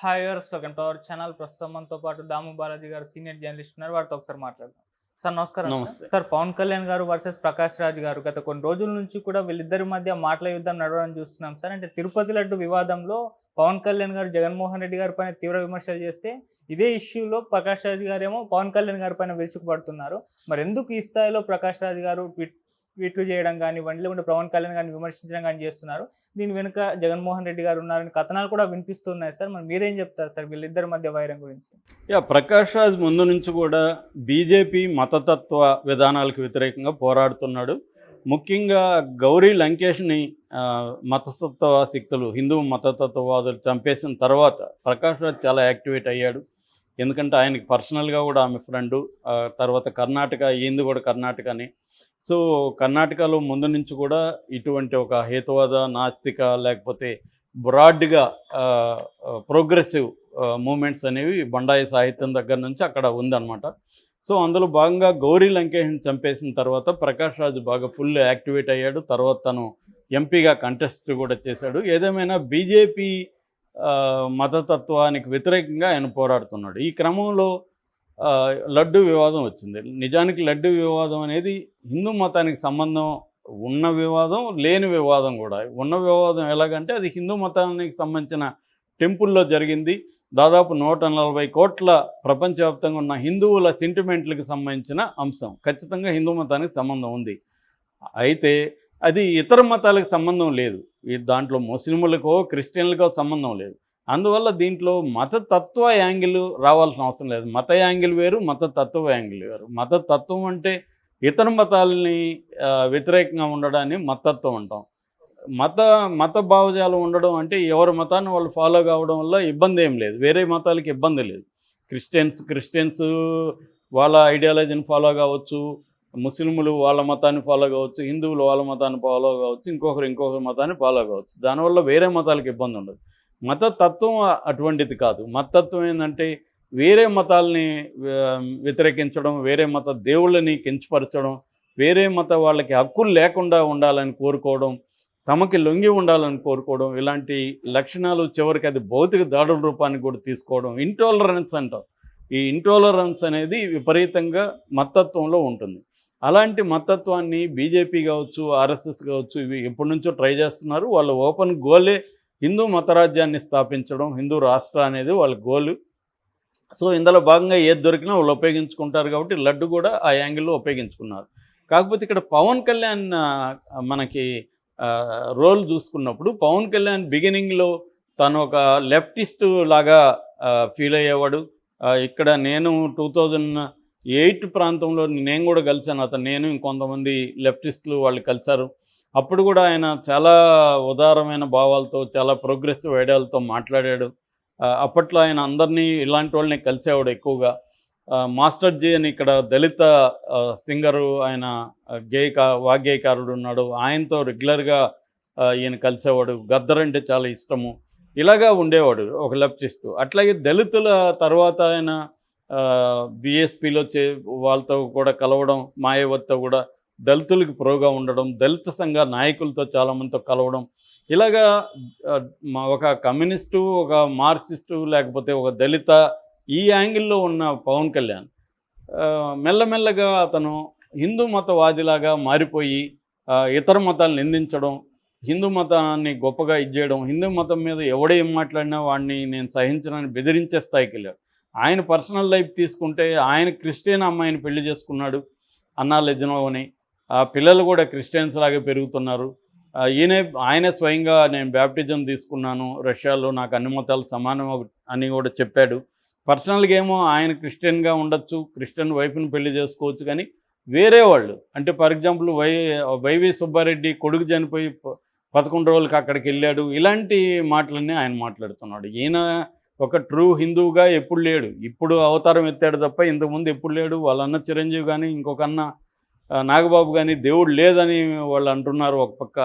Hi viewers welcome to our channel ప్రస్తుతం మనతో పాటు దాము బాలాజీ గారు సీనియర్ జర్నలిస్ట్ ఉన్నారు. వారితో ఒకసారి మాట్లాడదాం. సార్ నమస్కారం. సార్ పవన్ కళ్యాణ్ గారు వర్సెస్ ప్రకాష్ రాజ్ గారు గత కొన్ని రోజుల నుంచి కూడా వీళ్ళిద్దరి మధ్య మాటల యుద్ధం నడవడం చూస్తున్నాం సార్. అంటే తిరుపతి లడ్డు వివాదంలో పవన్ కళ్యాణ్ గారు జగన్మోహన్ రెడ్డి గారి పైన తీవ్ర విమర్శలు చేస్తే ఇదే ఇష్యూలో ప్రకాష్ రాజ్ గారేమో పవన్ కళ్యాణ్ గారి పైన విరుచుకుపడుతున్నారు. మరి ఎందుకు ఈ స్థాయిలో ప్రకాష్ రాజ్ గారు ట్వీట్ ట్వీట్లు చేయడం కానివ్వండి లేకుంటే పవన్ కళ్యాణ్ గారిని విమర్శించడం కానీ చేస్తున్నారు. దీని వెనుక జగన్మోహన్ రెడ్డి గారు ఉన్నారని కథనాలు కూడా వినిపిస్తున్నాయి సార్. మరి మీరేం చెప్తారు సార్ వీళ్ళిద్దరి మధ్య వైరం గురించి? యా ప్రకాష్ రాజ్ ముందు నుంచి కూడా బీజేపీ మతతత్వ విధానాలకు వ్యతిరేకంగా పోరాడుతున్నాడు. ముఖ్యంగా గౌరీ లంకేష్ని మతతత్వ శక్తులు హిందూ మతతత్వవాదులు చంపేసిన తర్వాత ప్రకాష్ రాజ్ చాలా యాక్టివేట్ అయ్యాడు. ఎందుకంటే ఆయనకి పర్సనల్గా కూడా ఆమె ఫ్రెండు తర్వాత కర్ణాటక ఈంది కూడా కర్ణాటకని. సో కర్ణాటకలో ముందు నుంచి కూడా ఇటువంటి ఒక హేతువాద నాస్తిక లేకపోతే బ్రాడ్గా ప్రోగ్రెసివ్ మూమెంట్స్ అనేవి బండాయి సాహిత్యం దగ్గర నుంచి అక్కడ ఉందన్నమాట. సో అందులో భాగంగా గౌరీ లంకేష్ని చంపేసిన తర్వాత ప్రకాష్ రాజు బాగా ఫుల్ యాక్టివేట్ అయ్యాడు. తర్వాత తను ఎంపీగా కంటెస్ట్ కూడా చేశాడు. ఏదేమైనా బీజేపీ మతతత్వానికి వ్యతిరేకంగా ఆయన పోరాడుతున్నాడు. ఈ క్రమంలో లడ్డు వివాదం వచ్చింది. నిజానికి లడ్డు వివాదం అనేది హిందూ మతానికి సంబంధం ఉన్న వివాదం లేని వివాదం కూడా. ఉన్న వివాదం ఎలాగంటే అది హిందూ మతానికి సంబంధించిన టెంపుల్లో జరిగింది. దాదాపు నూట నలభై కోట్ల ప్రపంచవ్యాప్తంగా ఉన్న హిందువుల సెంటిమెంట్లకు సంబంధించిన అంశం. ఖచ్చితంగా హిందూ మతానికి సంబంధం ఉంది. అయితే అది ఇతర మతాలకు సంబంధం లేదు. దాంట్లో ముస్లింలకో క్రిస్టియన్లకో సంబంధం లేదు. అందువల్ల దీంట్లో మతతత్వ యాంగిల్ రావాల్సిన అవసరం లేదు. మత యాంగిల్ వేరు మత తత్వ యాంగిల్ వేరు. మత తత్వం అంటే ఇతర మతాలని వ్యతిరేకంగా ఉండడాన్ని మతత్వం అంటాం. మత మత భావజాలం ఉండడం అంటే ఎవరి మతాన్ని వాళ్ళు ఫాలో కావడం వల్ల ఇబ్బంది ఏం లేదు. వేరే మతాలకి ఇబ్బంది లేదు. క్రిస్టియన్స్ క్రిస్టియన్స్ వాళ్ళ ఐడియాలజీని ఫాలో కావచ్చు. ముస్లింలు వాళ్ళ మతాన్ని ఫాలో కావచ్చు. హిందువులు వాళ్ళ మతాన్ని ఫాలో కావచ్చు. ఇంకొకరు ఇంకొకరి మతాన్ని ఫాలో కావచ్చు. దానివల్ల వేరే మతాలకు ఇబ్బంది ఉండదు. మతతత్వం అటువంటిది కాదు. మతత్వం ఏంటంటే వేరే మతాలని వ్యతిరేకించడం వేరే మత దేవుళ్ళని కించపరచడం వేరే మత వాళ్ళకి హక్కులు లేకుండా ఉండాలని కోరుకోవడం తమకి లొంగి ఉండాలని కోరుకోవడం ఇలాంటి లక్షణాలు చివరికి అది భౌతిక దాడుల రూపాన్ని కూడా తీసుకోవడం ఇంటాలరెన్స్ అంటాం. ఈ ఇంటాలరెన్స్ అనేది విపరీతంగా మతత్వంలో ఉంటుంది. అలాంటి మతత్వాన్ని బీజేపీ కావచ్చు ఆర్ఎస్ఎస్ కావచ్చు ఇవి ఎప్పటి నుంచో ట్రై చేస్తున్నారు. వాళ్ళ ఓపెన్ గోలే హిందూ మతరాజ్యాన్ని స్థాపించడం హిందూ రాష్ట్ర అనేది వాళ్ళ గోలు. సో ఇందులో భాగంగా ఏది దొరికినా వాళ్ళు ఉపయోగించుకుంటారు కాబట్టి లడ్డు కూడా ఆ యాంగిల్లో ఉపయోగించుకున్నారు. కాకపోతే ఇక్కడ పవన్ కళ్యాణ్ మనకి రోల్ చూసుకున్నప్పుడు పవన్ కళ్యాణ్ బిగినింగ్లో తను ఒక లెఫ్టిస్ట్ లాగా ఫీల్ అయ్యేవాడు. ఇక్కడ నేను టూ థౌజండ్ ఎయిట్ ప్రాంతంలో నేను కూడా కలిశాను. అతను నేను ఇంకొంతమంది లెఫ్టిస్టులు వాళ్ళు కలిశారు. అప్పుడు కూడా ఆయన చాలా ఉదారమైన భావాలతో చాలా ప్రోగ్రెసివ్ ఐడియాలతో మాట్లాడాడు. అప్పట్లో ఆయన అందరినీ ఇలాంటి వాళ్ళని కలిసేవాడు ఎక్కువగా. మాస్టర్జీ మాస్టర్ జీ అని ఇక్కడ దళిత సింగరు ఆయన ఆ, గేయక వాగ్గేయకారుడు ఉన్నాడు. ఆయనతో రెగ్యులర్గా ఈయన కలిసేవాడు. గద్దర్ అంటే చాలా ఇష్టము. ఇలాగా ఉండేవాడు ఒక లప్చిస్తూ అట్లాగే దళితుల తర్వాత ఆయన బిఎస్పిలో చే వాళ్ళతో కూడా కలవడం మాయవతితో కూడా దళితులకు ప్రోగా ఉండడం దళిత సంఘ నాయకులతో చాలామందితో కలవడం. ఇలాగా ఒక కమ్యూనిస్టు ఒక మార్క్సిస్టు లేకపోతే ఒక దళిత ఈ యాంగిల్లో ఉన్న పవన్ కళ్యాణ్ మెల్లమెల్లగా అతను హిందూ మతవాదిలాగా మారిపోయి ఇతర మతాలను నిందించడం హిందూ మతాన్ని గొప్పగా ఇచ్చేయడం హిందూ మతం మీద ఎవడేం మాట్లాడినా వాడిని నేను సహించడానికి బెదిరించే స్థాయికి వెళ్ళాడు. ఆయన పర్సనల్ లైఫ్ తీసుకుంటే ఆయన క్రిస్టియన్ అమ్మాయిని పెళ్ళి చేసుకున్నాడు అన్నా లెజనోవని పిల్లలు కూడా క్రిస్టియన్స్ లాగే పెరుగుతున్నారు. ఈయనే ఆయనే స్వయంగా నేను బ్యాప్టిజం తీసుకున్నాను రష్యాలో నాకు అన్ని మతాలు సమానం అని కూడా చెప్పాడు. పర్సనల్గా ఏమో ఆయన క్రిస్టియన్గా ఉండొచ్చు క్రిస్టియన్ వైఫ్ని పెళ్ళి చేసుకోవచ్చు కానీ వేరే వాళ్ళు అంటే for example Y YV Subba Reddy కొడుకు చనిపోయి పదకొండు రోజులకి అక్కడికి వెళ్ళాడు ఇలాంటి మాటలన్నీ ఆయన మాట్లాడుతున్నాడు. ఈయన ఒక ట్రూ హిందువుగా ఎప్పుడు లేడు. ఇప్పుడు అవతారం ఎత్తాడు తప్ప ఇంతకుముందు ఎప్పుడు లేడు వాళ్ళన్న చిరంజీవి కానీ ఇంకొక అన్న నాగబాబు కానీ దేవుడు లేదని వాళ్ళు అంటున్నారు ఒక పక్క.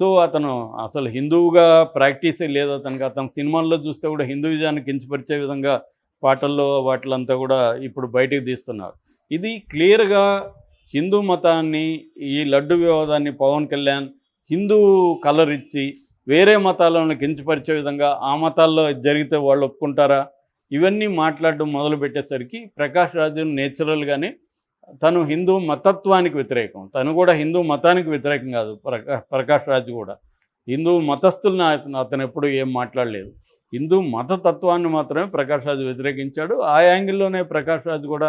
సో అతను అసలు హిందువుగా ప్రాక్టీసే లేదు అతనికి. అతను సినిమాల్లో చూస్తే కూడా హిందూయిజాన్ని కించపరిచే విధంగా పాటల్లో వాటిలంతా కూడా ఇప్పుడు బయటికి తీస్తున్నారు. ఇది క్లియర్గా హిందూ మతాన్ని ఈ లడ్డు వివాదాన్ని పవన్ కళ్యాణ్ హిందూ కలర్ ఇచ్చి వేరే మతాలను కించపరిచే విధంగా ఆ మతాల్లో జరిగితే వాళ్ళు ఒప్పుకుంటారా? ఇవన్నీ మాట్లాడడం మొదలుపెట్టేసరికి ప్రకాష్ రాజు నేచురల్గానే తను హిందూ మతత్వానికి వ్యతిరేకం. తను కూడా హిందూ మతానికి వ్యతిరేకం కాదు. ప్రకా ప్రకాష్ రాజ్ కూడా. హిందూ మతస్థుల్ని అతను అతను ఎప్పుడు ఏం మాట్లాడలేదు. హిందూ మతతత్వాన్ని మాత్రమే ప్రకాష్ రాజు వ్యతిరేకించాడు. ఆ యాంగిల్లోనే ప్రకాష్ రాజు కూడా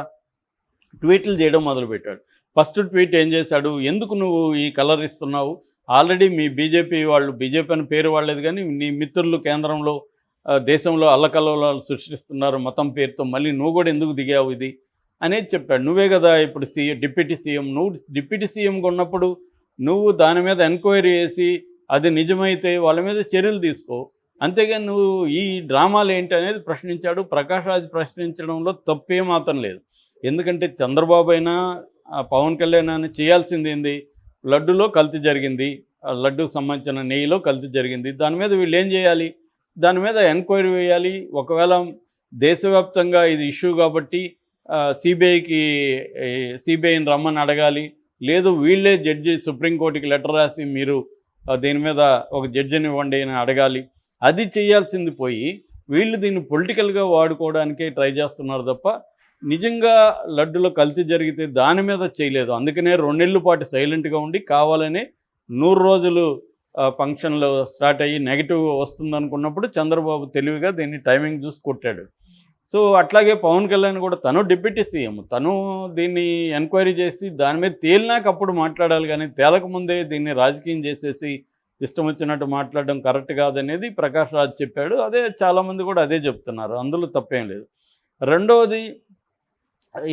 ట్వీట్లు చేయడం మొదలుపెట్టాడు. ఫస్ట్ ట్వీట్ ఏం చేశాడు? ఎందుకు నువ్వు ఈ కలర్ ఇస్తున్నావు? ఆల్రెడీ మీ బీజేపీ వాళ్ళు బీజేపీ అని పేరు వాళ్ళేది కానీ నీ మిత్రులు కేంద్రంలో దేశంలో అల్లకల్లోలాలు సృష్టిస్తున్నారు మతం పేరుతో. మళ్ళీ నువ్వు కూడా ఎందుకు దిగావు ఇది? అనేది చెప్పాడు. నువ్వే కదా ఇప్పుడు సీఎం డిప్యూటీ సీఎం. నువ్వు డిప్యూటీ సీఎంగా ఉన్నప్పుడు నువ్వు దాని మీద ఎంక్వైరీ చేసి అది నిజమైతే వాళ్ళ మీద చర్యలు తీసుకో. అంతేగాని నువ్వు ఈ డ్రామాలు ఏంటి అనేది ప్రశ్నించాడు. ప్రకాష్ రాజ్ ప్రశ్నించడంలో తప్పే మాత్రం లేదు. ఎందుకంటే చంద్రబాబు అయినా ఆ పవన్ కళ్యాణ్ అయినా చేయాల్సింది ఏంది? లడ్డులో కల్తీ జరిగింది. ఆ లడ్డుకు సంబంధించిన నెయ్యిలో కల్తీ జరిగింది. దాని మీద వీళ్ళు ఏం చేయాలి? దాని మీద ఎంక్వైరీ వేయాలి. ఒకవేళ దేశవ్యాప్తంగా ఇది ఇష్యూ కాబట్టి సిబిఐకి సిబిఐని రమ్మని అడగాలి. లేదు వీళ్ళే జడ్జి సుప్రీంకోర్టుకి లెటర్ రాసి మీరు దీని మీద ఒక జడ్జిని ఇవ్వండి అని అడగాలి. అది చేయాల్సింది పోయి వీళ్ళు దీన్ని పొలిటికల్గా వాడుకోవడానికే ట్రై చేస్తున్నారు తప్ప నిజంగా లడ్డులో కల్తీ జరిగితే దాని మీద చేయలేదు. అందుకనే రెండేళ్ళ పాటు సైలెంట్గా ఉండి కావాలని నూరు రోజులు ఫంక్షన్లో స్టార్ట్ అయ్యి నెగిటివ్ వస్తుందనుకున్నప్పుడు చంద్రబాబు తెలివిగా దీన్ని టైమింగ్ చూసి కొట్టాడు. సో అట్లాగే పవన్ కళ్యాణ్ కూడా తను డిప్యూటీ సీఎం. తను దీన్ని ఎంక్వైరీ చేసి దాని మీద తేలినాక అప్పుడు మాట్లాడాలి కానీ తేలకముందే దీన్ని రాజకీయం చేసేసి ఇష్టం వచ్చినట్టు మాట్లాడడం కరెక్ట్ కాదనేది ప్రకాష్ రాజ్ చెప్పాడు. అదే చాలామంది కూడా అదే చెప్తున్నారు. అందులో తప్పేం లేదు. రెండవది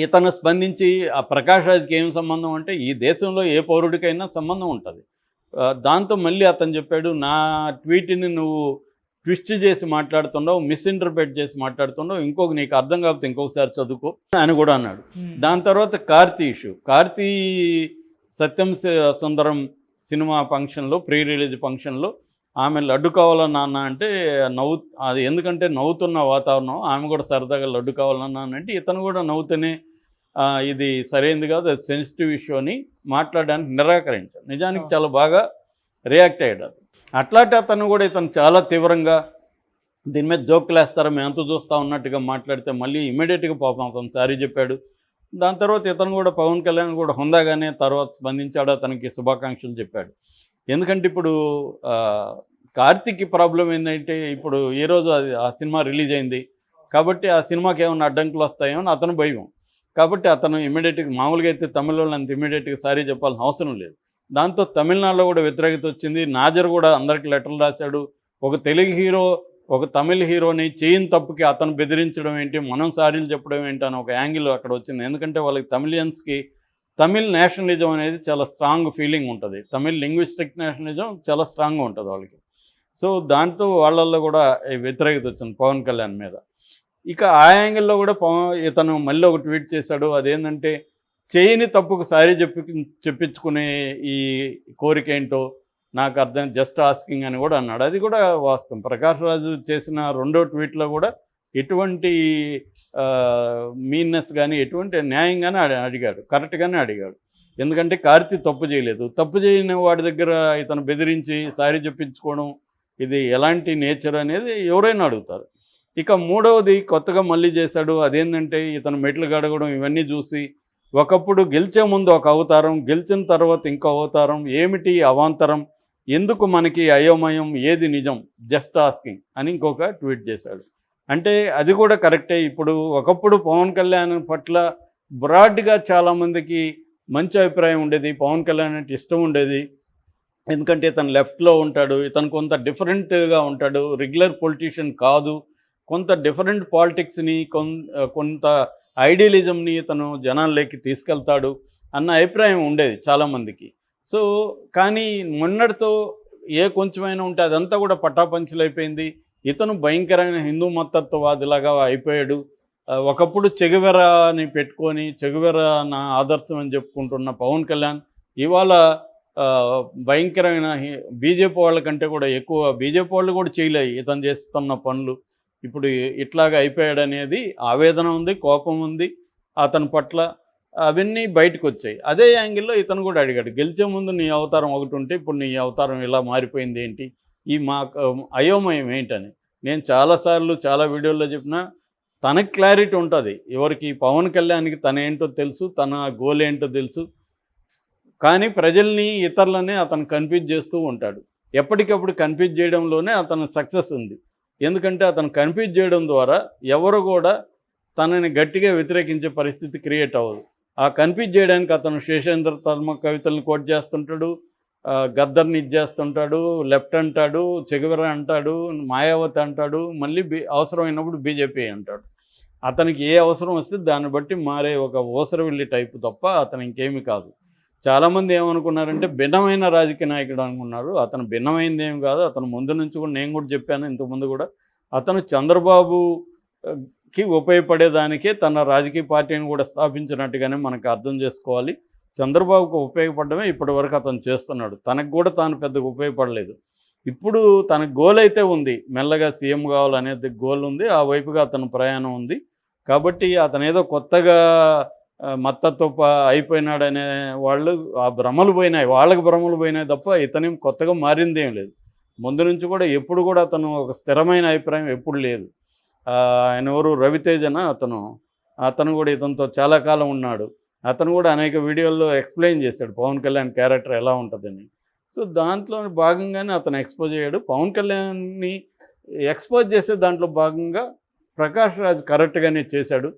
ఇతను స్పందించి ఆ ప్రకాష్ రాజ్కి ఏం సంబంధం అంటే ఈ దేశంలో ఏ పౌరుడికైనా సంబంధం ఉంటుంది. దాంతో మళ్ళీ అతను చెప్పాడు నా ట్వీట్ని నువ్వు ట్విస్ట్ చేసి మాట్లాడుతున్నావు మిస్ఇంటర్ప్రిట్ చేసి మాట్లాడుతున్నావు ఇంకొక నీకు అర్థం కాకపోతే ఇంకొకసారి చదువుకో అని కూడా అన్నాడు. దాని తర్వాత కార్తీ ఇష్యూ కార్తీ సత్యం సుందరం సినిమా ఫంక్షన్లో ప్రీ రిలీజ్ ఫంక్షన్లో ఆమె లడ్డు కావాలా నాన్న అంటే నవ్వు అది ఎందుకంటే నవ్వుతున్న వాతావరణం ఆమె కూడా సరదాగా లడ్డు కావాలన్నా అంటే ఇతను కూడా నవ్వుతూనే ఇది సరైనది కాదు అది సెన్సిటివ్ ఇష్యూ అని మాట్లాడడానికి నిరాకరించాడు. నిజానికి చాలా బాగా రియాక్ట్ అయ్యాడు అట్లాంటి అతను కూడా ఇతను చాలా తీవ్రంగా దీని మీద జోకులు మేము ఎంత చూస్తా ఉన్నట్టుగా మాట్లాడితే మళ్ళీ ఇమీడియట్గా పాపం అతను సారీ చెప్పాడు. దాని తర్వాత ఇతను కూడా పవన్ కళ్యాణ్ కూడా హుందాగానే తర్వాత స్పందించాడు అతనికి శుభాకాంక్షలు చెప్పాడు. ఎందుకంటే ఇప్పుడు కార్తీక్ ప్రాబ్లం ఏంటంటే ఇప్పుడు ఈ రోజు అది ఆ సినిమా రిలీజ్ అయింది. కాబట్టి ఆ సినిమాకి ఏమైనా అడ్డంకులు వస్తాయో అని అతను భయం. కాబట్టి అతను ఇమీడియట్గా మామూలుగా అయితే తమిళ వాళ్ళు అంత ఇమీడియట్గా సారీ చెప్పాల్సిన అవసరం లేదు. దాంతో తమిళనాడులో కూడా వ్యతిరేకత వచ్చింది. నాజర్ కూడా అందరికి లెటర్లు రాశాడు. ఒక తెలుగు హీరో ఒక తమిళ హీరోని చేయని తప్పుకి అతను బెదిరించడం ఏంటి మనం సారీలు చెప్పడం ఏంటి అని ఒక యాంగిల్ అక్కడ వచ్చింది. ఎందుకంటే వాళ్ళకి తమిళియన్స్కి తమిళ్ నేషనలిజం అనేది చాలా స్ట్రాంగ్ ఫీలింగ్ ఉంటుంది. తమిళ్ లింగ్విస్టిక్ నేషనలిజం చాలా స్ట్రాంగ్గా ఉంటుంది వాళ్ళకి. సో దాంతో వాళ్ళల్లో కూడా వ్యతిరేకత వచ్చింది పవన్ కళ్యాణ్ మీద. ఇక ఆ యాంగిల్లో కూడా పవన్ ఇతను మళ్ళీ ఒక ట్వీట్ చేశాడు. అదేంటంటే చేయని తప్పుకు సారీ చెప్పి చెప్పించుకునే ఈ కోరిక ఏంటో నాకు అర్థం జస్ట్ ఆస్కింగ్ అని కూడా అన్నాడు. అది కూడా వాస్తవం. ప్రకాష్ రాజు చేసిన రెండో ట్వీట్లో కూడా ఎటువంటి మీన్నెస్ కానీ ఎటువంటి న్యాయంగానే అడిగాడు. కరెక్ట్గానే అడిగాడు. ఎందుకంటే కార్తీ తప్పు చేయలేదు. తప్పు చేయని వాడి దగ్గర ఇతను బెదిరించి సారీ చెప్పించుకోవడం ఇది ఎలాంటి నేచర్ అనేది ఎవరైనా అడుగుతారు. ఇక మూడవది కొత్తగా మళ్ళీ చేశాడు. అదేంటంటే ఇతను మెట్లు గడగడం ఇవన్నీ చూసి ఒకప్పుడు గెలిచే ముందు ఒక అవతారం గెలిచిన తర్వాత ఇంకో అవతారం ఏమిటి అవాంతరం? ఎందుకు మనకి అయోమయం? ఏది నిజం? జస్ట్ ఆస్కింగ్ అని ఇంకొక ట్వీట్ చేశాడు. అంటే అది కూడా కరెక్టే. ఇప్పుడు ఒకప్పుడు పవన్ కళ్యాణ్ పట్ల బ్రాడ్గా చాలామందికి మంచి అభిప్రాయం ఉండేది. పవన్ కళ్యాణ్ అంటే ఇష్టం ఉండేది. ఎందుకంటే ఇతను లెఫ్ట్లో ఉంటాడు. ఇతను కొంత డిఫరెంట్గా ఉంటాడు. రెగ్యులర్ పొలిటీషియన్ కాదు. కొంత డిఫరెంట్ పాలిటిక్స్ని కొంత ఐడియలిజంని ఇతను జనాల్లోకి తీసుకెళ్తాడు అన్న అభిప్రాయం ఉండేది చాలామందికి. సో కానీ మొన్నటితో ఏ కొంచెమైనా ఉంటే అదంతా కూడా పటాపంచలైపోయింది. ఇతను భయంకరమైన హిందూ మతత్వవాదిలాగా అయిపోయాడు. ఒకప్పుడు చెగువెరని పెట్టుకొని చెగువెర నా ఆదర్శం అని చెప్పుకుంటున్న పవన్ కళ్యాణ్ ఇవాళ భయంకరమైన హి- బీజేపీ వాళ్ళకంటే కూడా ఎక్కువ బీజేపీ వాళ్ళు కూడా చేయలేదు ఇతను చేస్తున్న పనులు. ఇప్పుడు ఇట్లాగ అయిపోయాడనేది ఆవేదన ఉంది కోపం ఉంది అతని పట్ల అవన్నీ బయటకు వచ్చాయి అదే యాంగిల్లో ఇతను కూడా అడిగాడు గెలిచే ముందు నీ అవతారం ఒకటి ఉంటే ఇప్పుడు నీ అవతారం ఇలా మారిపోయింది ఏంటి? ఈ మా అయోమయం ఏంటని. నేను చాలాసార్లు చాలా వీడియోల్లో చెప్పిన తనకు క్లారిటీ ఉంటుంది. ఎవరికి? పవన్ కళ్యాణ్కి తన ఏంటో తెలుసు తన గోల్ ఏంటో తెలుసు. కానీ ప్రజల్ని ఇతరులని అతను కన్ఫ్యూజ్ చేస్తూ ఉంటాడు. ఎప్పటికప్పుడు కన్ఫ్యూజ్ చేయడంలోనే అతను సక్సెస్ ఉంది. ఎందుకంటే అతను కన్ఫ్యూజ్ చేయడం ద్వారా ఎవరు కూడా తనని గట్టిగా వ్యతిరేకించే పరిస్థితి క్రియేట్ అవ్వదు. ఆ కన్ఫ్యూజ్ చేయడానికి అతను శేషేంద్ర తర్మ కవితలను కోట్ చేస్తుంటాడు గద్దర్ని ఇది చేస్తుంటాడు లెఫ్ట్ అంటాడు చెగువెర అంటాడు మాయావతి అంటాడు మళ్ళీ బి అవసరమైనప్పుడు బీజేపీ అంటాడు. అతనికి ఏ అవసరం వస్తే దాన్ని బట్టి మారే ఒక ఓసరవిల్లి టైపు తప్ప అతను ఇంకేమీ కాదు. చాలామంది ఏమనుకున్నారంటే భిన్నమైన రాజకీయ నాయకుడు అనుకున్నారు. అతను భిన్నమైంది ఏం కాదు. అతను ముందు నుంచి కూడా నేను కూడా చెప్పాను ఇంతకుముందు కూడా. అతను చంద్రబాబుకి ఉపయోగపడేదానికే తన రాజకీయ పార్టీని కూడా స్థాపించినట్టుగానే మనకు అర్థం చేసుకోవాలి. చంద్రబాబుకు ఉపయోగపడమే ఇప్పటివరకు అతను చేస్తున్నాడు. తనకు కూడా తాను పెద్దగా ఉపయోగపడలేదు. ఇప్పుడు తన గోల్ అయితే ఉంది. మెల్లగా సీఎం కావాలనేది గోల్ ఉంది. ఆ వైపుగా అతను ప్రయాణం ఉంది. కాబట్టి అతను ఏదో కొత్తగా మత్తత్వ అయిపోయినాడనే వాళ్ళు ఆ భ్రమలు పోయినాయి. వాళ్ళకి భ్రమలు పోయినాయి తప్ప ఇతనేం కొత్తగా మారింది ఏం లేదు. ముందు నుంచి కూడా ఎప్పుడు కూడా అతను ఒక స్థిరమైన అభిప్రాయం ఎప్పుడు లేదు. ఆయన ఎవరు? రవితేజన అతను? అతను కూడా ఇతనితో చాలా కాలం ఉన్నాడు. అతను కూడా అనేక వీడియోల్లో ఎక్స్ప్లెయిన్ చేశాడు పవన్ కళ్యాణ్ క్యారెక్టర్ ఎలా ఉంటుందని. సో దాంట్లో భాగంగానే అతను ఎక్స్పోజ్ అయ్యాడు. పవన్ కళ్యాణ్ని ఎక్స్పోజ్ చేసే దాంట్లో భాగంగా ప్రకాష్ రాజ్ కరెక్ట్గానే చేశాడు.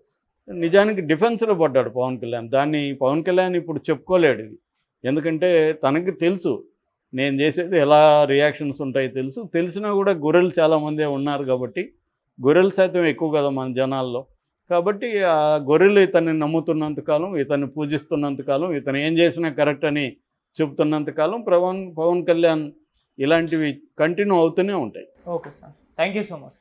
నిజానికి డిఫెన్స్లో పడ్డాడు పవన్ కళ్యాణ్. దాన్ని పవన్ కళ్యాణ్ ఇప్పుడు చెప్పుకోలేడు ఎందుకంటే తనకి తెలుసు. నేను చేసేది ఎలా రియాక్షన్స్ ఉంటాయో తెలుసు. తెలిసినా కూడా గొర్రెలు చాలామంది ఉన్నారు కాబట్టి గొర్రెలు సైతం ఎక్కువ కదా మన జనాల్లో. కాబట్టి ఆ గొర్రెలు ఇతన్ని నమ్ముతున్నంతకాలం ఇతన్ని పూజిస్తున్నంతకాలం ఇతను ఏం చేసినా కరెక్ట్ అని చెబుతున్నంతకాలం పవన్ పవన్ కళ్యాణ్ ఇలాంటివి కంటిన్యూ అవుతూనే ఉంటాయి. Okay sir thank you so much sir